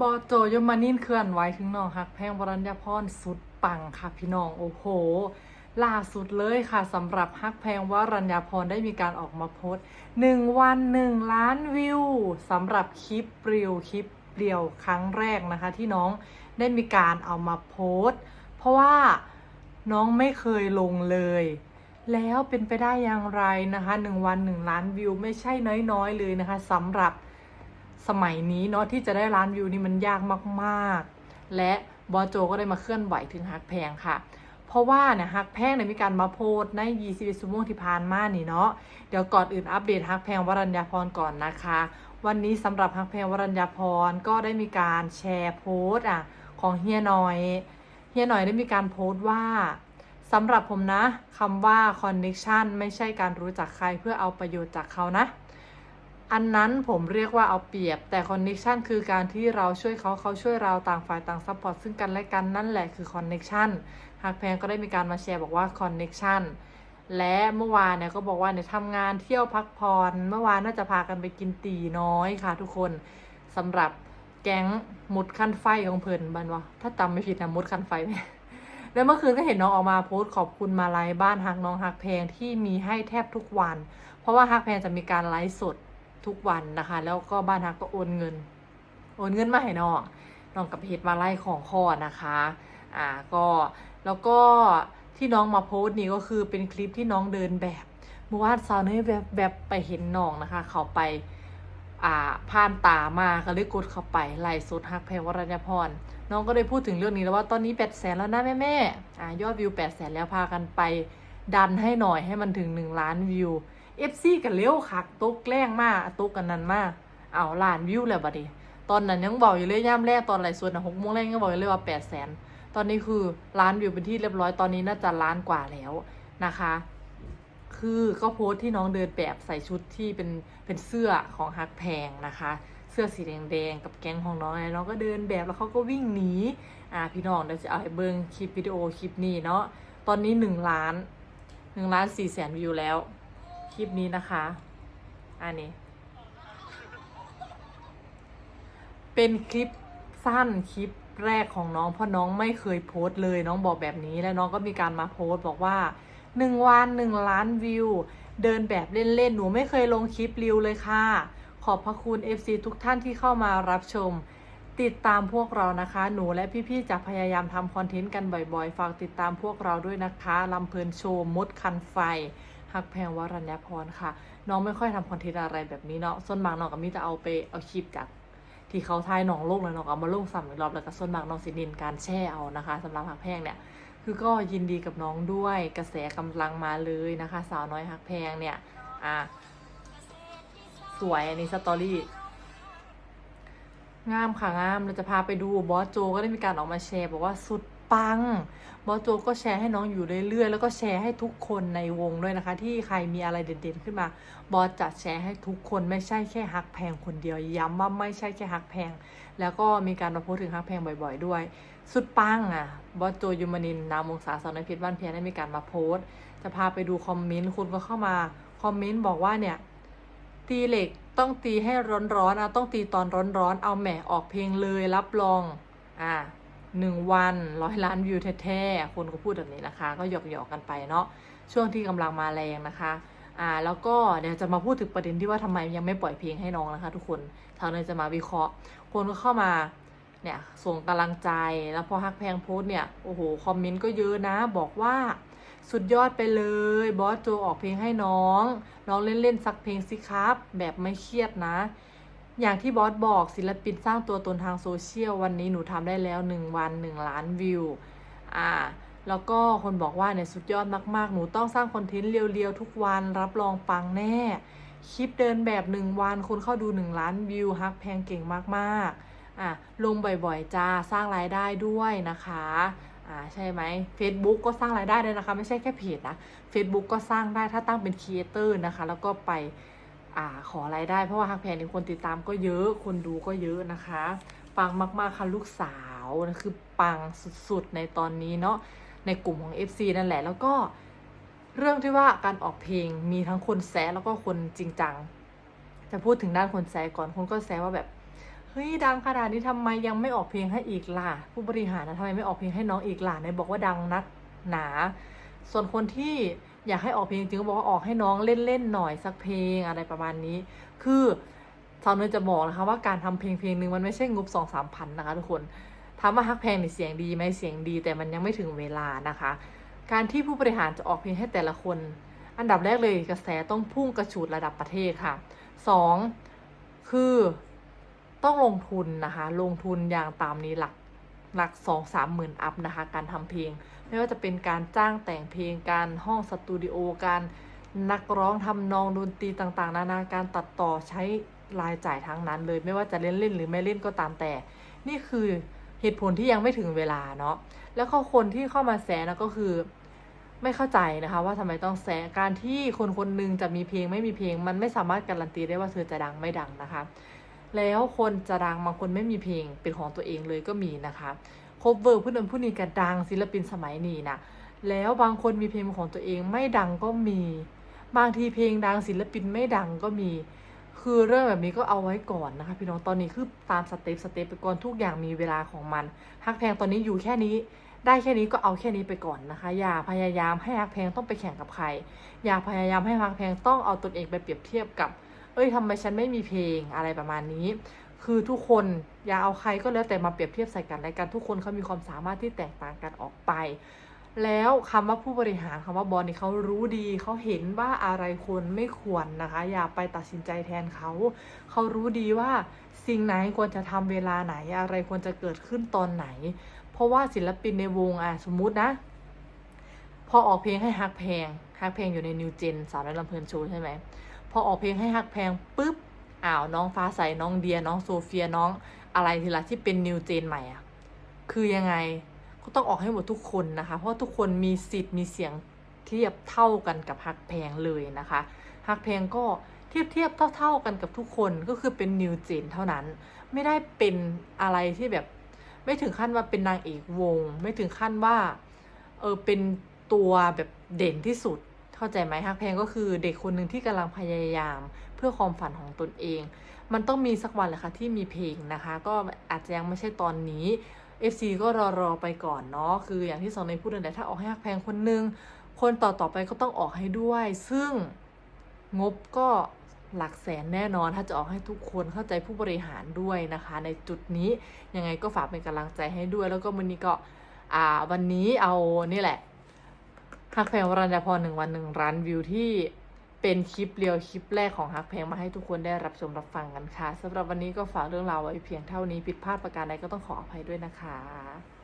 บอโจยมานินเคลื่อนไหวถึงน้องฮักแพงวรัญญาพรสุดปังค่ะพี่น้องโอ้โห ล่าสุดเลยค่ะสำหรับฮักแพงวรัญญาพรได้มีการออกมาโพสต์หนึ่งวันหนึ่งล้านวิวสำหรับคลิปเรียวคลิปเรียวครั้งแรกนะคะ ที่น้องได้มีการเอามาโพสต์ เพราะว่าน้องไม่เคยลงเลย แล้วเป็นไปได้อย่างไรนะคะหนึ่งวันหนึ่งล้านวิวไม่ใช่น้อยๆเลยนะคะสำหรับ สมัยนี้เนาะที่จะได้ล้านวิวนี่มันยากมากๆ และบอโจก็ได้มาเคลื่อนไหวถึงฮักแพงค่ะ เพราะว่าเนี่ยฮักแพงเนี่ยมีการมาโพสต์ใน21ชั่วโมงที่ผ่านมานี่เนาะเดี๋ยวก่อนอื่นอัปเดตฮักแพงวรัญญาพรก่อนนะคะ วันนี้สำหรับฮักแพงวรัญญาพรก็ได้มีการแชร์โพสอะของเฮียหน่อยเฮียหน่อยได้มีการโพสต์ว่าสำหรับผมนะคำว่า connection ไม่ใช่การรู้จักใครเพื่อเอาประโยชน์จากเขานะ อันนั้นผมเรียกว่าเอาเปรียบ แต่คอนเน็ชันคือการที่เราช่วยเขาเขาช่วยเราต่างฝ่ายต่างซัพพอร์ตซึ่งกันและกันนั่นแหละคือคอนเน็ชันหากแพงก็ได้มีการมาแชร์บอกว่าคอนเน็ชันและเมื่อวานเนี่ยก็บอกว่าเนี่ยทำงานเที่ยวพักผ่อนเมื่อวานน่าจะพากันไปกินตีน้อยค่ะ ทุกคนสำหรับแก๊งมุดขั้นไฟของเพลินบันวะถ้าจำไม่ผิดนะมุดขั้นไฟไหมแล้วเมื่อคืนก็เห็นน้องออกมาโพสต์ขอบคุณมาไลัยบ้านฮักน้องฮักแพงที่มีให้แทบทุกวัน เพราะว่าฮักแพงจะมีการไลฟ์สด ทุกวันนะคะ แล้วก็บ้านฮักก็โอนเงิน โอนเงินมาให้น้องน้องกับเพจมาไล่ของข้อนะคะอ่าก็แล้วก็ที่น้องมาโพสต์นี่ก็คือเป็นคลิปที่น้องเดินแบบเมื่อวานซาวเนยแบบแบบไปเห็นน้องนะคะ เขาไปอ่าผ่านตามาก็เลยกดเข้าไปไล่สดฮักแพงวรัญพรน้องก็ได้พูดถึงเรื่องนี้แล้วว่าตอนนี้แปดแสนแล้วนะแม่แม่ๆอ่ายอดวิวแปดแสนแล้วพากันไปดันให้หน่อยให้มันถึงหนึ่งล้านวิว เอฟซีกันเลี้ยวคักตกแกล้งมากตกกันนั้นมากเอาล้านวิวแล้วบัดนี้ตอนนั้นยังบอกอยู่เลยย่ามแรกตอนไหลฟ์สดนหกโมงแรกยังบอกอยู่เลยว่าแปดแสนตอนนี้คือล้านวิวเป็นที่เรียบร้อยตอนนี้น่าจะล้านกว่าแล้วนะคะ คือก็โพสต์ที่น้องเดินแบบใส่ชุดที่เป็นเป็นเสื้อของฮักแพงนะคะ เสื้อสีแดงๆกับแก๊งของน้องน้องก็เดินแบบแล้วเขาก็วิ่งหนีอ่าพี่น้องเดี๋ยวจะเอาให้เบิ้งคลิปวิดีโอคลิปนี้เนาะตอนนี้หนึ่งล้านหนึ่งล้านสี่แสนวิวแล้ว คลิปนี้นะคะ อันนี้ เป็นคลิปสั้นคลิปแรกของน้องเพราะน้องไม่เคยโพสต์เลย น้องบอกแบบนี้แล้วน้องก็มีการมาโพสต์บอกว่าหนึ่งวันหนึ่งล้านวิว เดินแบบเล่นๆ หนูไม่เคยลงคลิปรีวเลยค่ะ ขอบพระคุณ FC ทุกท่านที่เข้ามารับชม ติดตามพวกเรานะคะ หนูและพี่ๆจะพยายามทำคอนเทนต์กันบ่อยๆ ฝากติดตามพวกเราด้วยนะคะลำเพลินโชว์มดคันไฟ ฮักแพงวรัญญาพรค่ะ น้องไม่ค่อยทำคอนเทนต์อะไรแบบนี้เนาะส่วนมากน้องก็มีแต่เอาไปเอาคลิปจากที่เขาทายหนองโลกแล้วน้องก็เอามาลงซ้ำอีกรอบแล้วก็ส่วนมากน้องสินินการแช่เอานะคะสำหรับฮักแพงเนี่ยคือก็ยินดีกับน้องด้วยกระแสกำลังมาเลยนะคะ สาวน้อยฮักแพงเนี่ยอะสวยอันนี้สตอรี่งามค่ะงามเราจะพาไปดูบอสโจก็ได้มีการออกมาแชร์ บอกว่าสุด ปังบอสโจก็แชร์ให้น้องอยู่เรื่อยๆ แล้วก็แชร์ให้ทุกคนในวงด้วยนะคะ ที่ใครมีอะไรเด่นๆขึ้นมา บอสจะแชร์ให้ทุกคนไม่ใช่แค่ฮักแพงคนเดียว ย้ำว่าไม่ใช่แค่ฮักแพง แล้วก็มีการมาโพสต์ถึงฮักแพงบ่อย ๆ ด้วย สุดปังอะ บอสโจยูมานินนามวงศาสาวน้อยเพชรบ้านเพียรได้มีการมาโพสต์ จะพาไปดูคอมเมนต์คุณก็เข้ามาคอมเมนต์บอกว่าเนี่ยตีเหล็กต้องตีให้ร้อนๆอะต้องตีตอนร้อนๆเอาแหมออกเพลงเลยรับรองอ่า หนึ่งวันร้อยล้านวิวแท้ๆคนก็พูดแบบนี้นะคะ ก็หยอกๆกันไปเนาะช่วงที่กำลังมาแรงนะคะอ่าแล้วก็เดี๋ยวจะมาพูดถึงประเด็นที่ว่าทำไมยังไม่ปล่อยเพลงให้น้องนะคะทุกคนทางเนยจะมาวิเคราะห์ คนก็เข้ามาเนี่ยส่งกำลังใจแล้วพอฮักแพงโพสเนี่ยโอ้โหคอมเมนต์ก็เยอะนะ บอกว่าสุดยอดไปเลยบอสโจออกเพลงให้น้อง น้องเล่นๆสักเพลงสิครับ แบบไม่เครียดนะ อย่างที่บอสบอกศิลปินสร้างตัวตนทางโซเชียลวันนี้หนูทำได้แล้ว 1 วัน 1 ล้านวิว อ่า แล้วก็คนบอกว่าเนี่ยสุดยอดมากๆ หนูต้องสร้างคอนเทนต์เรียวๆ ทุกวันรับรองปังแน่ คลิปเดินแบบ 1 วันคนเข้าดู 1 ล้านวิวฮักแพงเก่งมากๆ อะลงบ่อยๆจ้าสร้างรายได้ด้วยนะคะอ่าใช่ไหม Facebook ก็สร้างรายได้เลยนะคะ ไม่ใช่แค่เพจนะ Facebook ก็สร้างได้ถ้าตั้งเป็นครีเอเตอร์นะคะ แล้วก็ไป อ่าขอรายได้เพราะว่าฮักแพนนี่คนติดตามก็เยอะคนดูก็เยอะนะคะ ปังมากๆค่ะลูกสาวนะคือปังสุดๆในตอนนี้เนาะในกลุ่มของ FC นั่นแหละแล้วก็เรื่องที่ว่าการออกเพลงมีทั้งคนแซะแล้วก็คนจริงจัง จะพูดถึงด้านคนแซะก่อนคนก็แซะว่าแบบเฮ้ยดังขนาดนี้ทำไมยังไม่ออกเพลงให้อีกล่ะผู้บริหารนะทำไมไม่ออกเพลงให้น้องอีกล่ะไหนบอกว่าดังนักหนา ส่วนคนที่ อยากให้ออกเพลงจริงก็บอกว่าออกให้น้องเล่นๆหน่อยสักเพลงอะไรประมาณนี้ คือสาวเนยจะบอกนะคะว่าการทำเพลงเพลงหนึ่งมันไม่ใช่งบสองสามพันนะคะทุกคนถามว่าฮักแพงนี่เสียงดีไหมเสียงดี แต่มันยังไม่ถึงเวลานะคะ การที่ผู้บริหารจะออกเพลงให้แต่ละคน อันดับแรกเลยกระแสต้องพุ่งกระฉูดระดับประเทศค่ะสองคือต้องลงทุนนะคะ ลงทุนอย่างตามนี้หลัก หลักสองสามหมื่นอัพนะคะ การทำเพลง ไม่ว่าจะเป็นการจ้างแต่งเพลงการห้องสตูดิโอการนักร้องทำนองดนตรีต่างๆ นานาการตัดต่อใช้รายจ่ายทั้งนั้นเลย ไม่ว่าจะเล่นเล่นหรือไม่เล่นก็ตามแต่ นี่คือเหตุผลที่ยังไม่ถึงเวลาเนาะแล้วก็คนที่เข้ามาแซนะก็คือไม่เข้าใจนะคะว่าทำไมต้องแซะการที่คนคนหนึงจะมีเพลงไม่มีเพลง มันไม่สามารถการันตีได้ว่าเธอจะดังไม่ดังนะคะ แล้วคนจะดังบางคนไม่มีเพลงเป็นของตัวเองเลยก็มีนะคะคบเวอร์ผู้นั้นผู้นี้ก็ดังศิลปินสมัยนี้นะแล้วบางคนมีเพลงของตัวเองไม่ดังก็มี บางทีเพลงดังศิลปินไม่ดังก็มี คือเรื่องแบบนี้ก็เอาไว้ก่อนนะคะ พี่น้องตอนนี้คือตามสเต็ปสเต็ปไปก่อนทุกอย่างมีเวลาของมันฮักแพงตอนนี้อยู่แค่นี้ได้แค่นี้ก็เอาแค่นี้ไปก่อนนะคะ อย่าพยายามให้ฮักแพงต้องไปแข่งกับใคร อย่าพยายามให้ฮักแพงต้องเอาตนเองไปเปรียบเทียบกับ เอ้ยทำไมฉันไม่มีเพลงอะไรประมาณนี้ คือทุกคนอย่าเอาใครก็แล้วแต่มาเปรียบเทียบใส่กันและกันทุกคนเขามีความสามารถที่แตกต่างกันออกไป แล้วคำว่าผู้บริหารคำว่าบอลนี่เขารู้ดีเขาเห็นว่าอะไรควรไม่ควรนะคะ อย่าไปตัดสินใจแทนเขาเขารู้ดีว่าสิ่งไหนควรจะทำเวลาไหนอะไรควรจะเกิดขึ้นตอนไหน เพราะว่าศิลปินในวงอะสมมุตินะพอออกเพลงให้ฮักแพงฮักแพงอยู่ในนิวเจนสาวน้อยลำเพลินโชว์ใช่ไหม อออกเพลงให้ฮักแพงปุ๊บอ้าวน้องฟ้าใสน้องเดียน้องโซเฟียน้องอะไรทีละที่เป็นนิวเจนใหม่อะคือยังไงก็ต้องออกให้หมดทุกคนนะคะ เพราะทุกคนมีสิทธิ์มีเสียงเทียบเท่ากันกับฮักแพงเลยนะคะฮักแพงก็เทียบเทียบเท่าเท่าๆกันกับทุกคนก็คือเป็นนิวเจนเท่านั้น ไม่ได้เป็นอะไรที่แบบ ไม่ถึงขั้นว่าเป็นนางเอกวง ไม่ถึงขั้นว่าเออเป็นตัวแบบเด่นที่สุด เข้าใจไหมฮักแพงก็คือเด็กคนหนึ่งที่กำลังพยายามเพื่อความฝันของตนเอง มันต้องมีสักวันแหละค่ะที่มีเพลงนะคะ ก็อาจจะยังไม่ใช่ตอนนี้ FC ก็รอรอไปก่อนเนาะคืออย่างที่สองในพูดนั่นแหละถ้าออกให้ฮักแพงคนหนึงคนต่อต่อไปก็ต้องออกให้ด้วย ซึ่งงบก็หลักแสนแน่นอนถ้าจะออกให้ทุกคนเข้าใจผู้บริหารด้วยนะคะ ในจุดนี้ยังไงก็ฝากเป็นกำลังใจให้ด้วย แล้วก็วันนี้ก็อ่าวันนี้เอานี่แหละ ฮักแพงวรัญญาพรหนึ่งวันหนึ่งร้านวิวที่เป็นคลิปเรียวคลิปแรกของฮักแพงมาให้ทุกคนได้รับชมรับฟังกันค่ะสำหรับวันนี้ก็ฝากเรื่องราวไว้เพียงเท่านี้ผิดพลาดประการใดก็ต้องขออภัยด้วยนะคะ